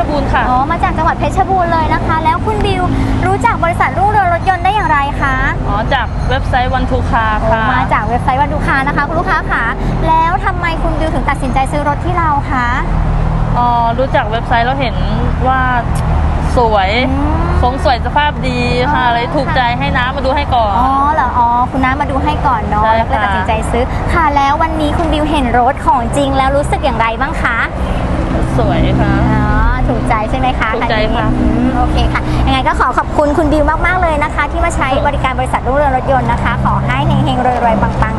รบูรณ์ค่ะ อ๋อ มาจากจังหวัดเพชรบูรณ์เลยนะคะ แล้วคุณบิวรู้จักบริษัทรุ่งเรืองรถยนต์ได้อย่างไรคะ อ๋อ จากเว็บไซต์วันทูคาโอ้ค่ะ มาจากเว็บไซต์วันดูคานะคะคุณลูกค้าค่ะ แล้วทำไมคุณบิวถึงตัดสินใจซื้อรถที่เราคะ อ๋อ รู้จักเว็บไซต์แล้วเห็นว่าสวยอืมทรงสวยสภาพดีค่ะอ๋อเลยถูกใจให้น้ามาดูให้ก่อน อ๋อเหรอ อ๋อ คุณน้ามาดูให้ก่อนเนาะใช่แล้วก็เลยค่ะตัดสินใจซื้อ ค่ะ แล้ววันนี้คุณบิวเห็นรถของจริงแล้วรู้สึกอย่างไรบ้างคะ สวยค่ะอ๋อถูกใจ ใช่ไหมคะถูกใจนนี้ค่ะอืมโอเคค่ะ ยังไงก็ขอขอบคุณคุณบิวมาก ๆ เลยนะคะ ที่มาใช้บริการบริษัทรุ่งเรืองรถยนต์นะคะ ขอให้เฮงๆรวยๆปังๆค่ะค่ะ